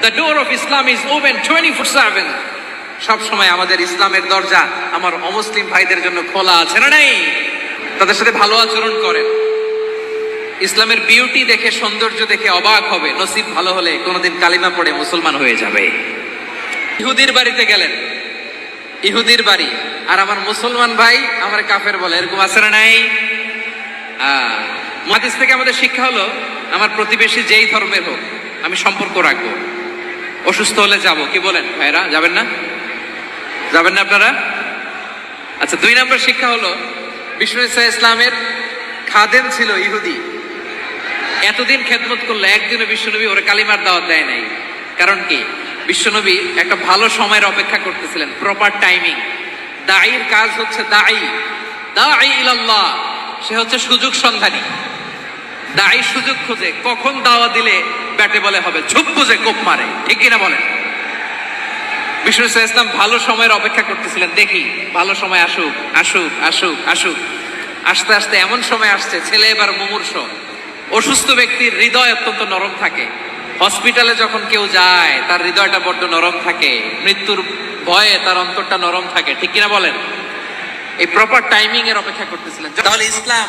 The door of Islam is open twenty four seven সবসময় আমাদের ইসলামের দরজা আমার অমুসলিম ভাইদের জন্য খোলা আছে না নেই? তাদের সাথে ভালো আচরণ করেন। ইসলামের বিউটি দেখে, সৌন্দর্য দেখে অবাক হবে। নসিব ভালো হলে কোনোদিন কালিমা পড়ে মুসলমান হয়ে যাবে। ইহুদির বাড়িতে গেলেন। ইহুদির বাড়ি। আর আমার মুসলমান ভাই আমার কাফের বলে, এরকম আছে না নাই? হাদিস থেকে আমাদের শিক্ষা হলো, আমার প্রতিবেশী যেই ধর্মের হোক, আমি সম্পর্ক রাখব। অসুস্থ হলে যাব। কি বলেন? ভাইরা যাবেন না? যাবেন না আপনারা? আচ্ছা দুই নম্বর শিক্ষা হলো, বিষ্ণু ইসা ইসলামের খাদেম ছিল ইহুদি। এতদিন খেদমত করলে একদিনও বিশ্বনবী ওরে কালিমার দাওয়াত দেয় নাই। কারণ কি? বিশ্বনবী একটা ভালো সময়ের অপেক্ষা করতেছিলেন প্রপার টাইমিং দায়ীর কাজ হচ্ছে দায়ী দায়ী ইলাল্লাহ, সে হচ্ছে সুযোগ সন্ধানী। দায়ী সুযোগ খোঁজে, কখন দাওয়া দিলে ব্যাটে বলে হবে, ঝুপ বুঝে কোপ মারে, ঠিক কিনা বলেন? বিষ্ণু ইসা ইসলাম ভালো সময়ের অপেক্ষা করতেছিলেন, দেখি, ভালো সময় আসুক আসুক আসুক আসুক। আস্তে আস্তে এমন সময় আসছে, ছেলে এবার মুমূর্ষ। অসুস্থ ব্যক্তির হৃদয় অত্যন্ত নরম থাকে। হসপিটালে যখন কেউ যায়, তার হৃদয়টা বড্ড নরম থাকে। মৃত্যুর ভয়ে তার অন্তরটা নরম থাকে, ঠিক কিনা বলেন? এই প্রপার টাইমিং এর অপেক্ষা করতেছিলেন। তাহলে ইসলাম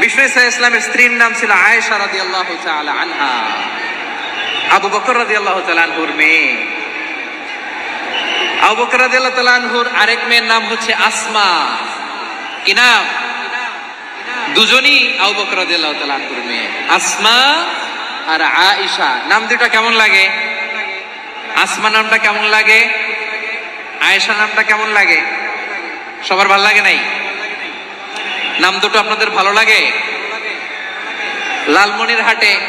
বিষ্ণু ইসা ইসলামের স্ত্রীর নাম ছিল আয়েশা রাদি আল্লাহ আনহা। আবু বকর রাদি আল্লাহ আনহুর মেয়ে। আবু বকর রাদি আল্লাহ আনহুর আরেক মেয়ের নাম হচ্ছে আসমা। কি নাম? দুজনই আবু বকর রাদি আল্লাহ আনহুর মেয়ে। আসমা আর আয়েশা। নাম দুটা কেমন লাগে? আসমা নামটা কেমন লাগে? আয়েশা নামটা কেমন লাগে? সবার ভালো লাগে নাই? নাম দুটো আপনাদের ভালো লাগে? লালমনির হাটে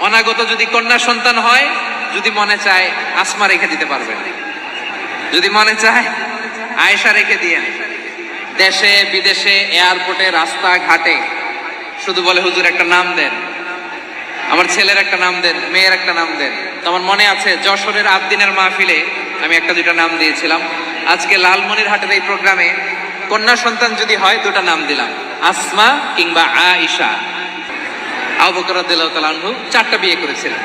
অনাগত যদি কন্যা সন্তান হয়, যদি মনে চায় আসমা রেখে দিতে পারবেন। যদি মনে চায় আয়েশা রেখে দিয়ে দেশে, বিদেশে, এয়ারপোর্টে রাস্তা ঘাটে শুধু বলে হুজুর একটা নাম দেন। আমার ছেলের একটা নাম দেন, মেয়ের একটা নাম দেন। তো আমার মনে আছে, যশোরের আট দিনের মাহফিলে আমি একটা দুইটা নাম দিয়েছিলাম। আজকে লালমনির হাটের এই প্রোগ্রামে কন্যা সন্তান যদি হয়, দুটা নাম দিলাম। আসমা কিংবা আনহু চারটা বিয়ে করেছিলেন।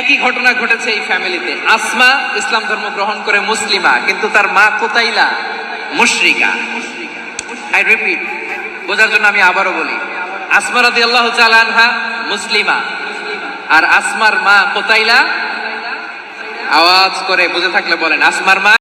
একই ঘটনা ঘটেছে এই ফ্যামিলিতে। আসমা ইসলাম ধর্ম গ্রহণ করে মুসলিমা, কিন্তু তার মা কোতাইলা মুশরিকা। আই রিপিট বোঝার জন্য আমি আবারও বলি, আসমা আল্লাহ আনহা মুসলিমা, আর আসমার মা কোতাইলা, আওয়াজ করে বুঝে থাকলে বলেন আসমার মা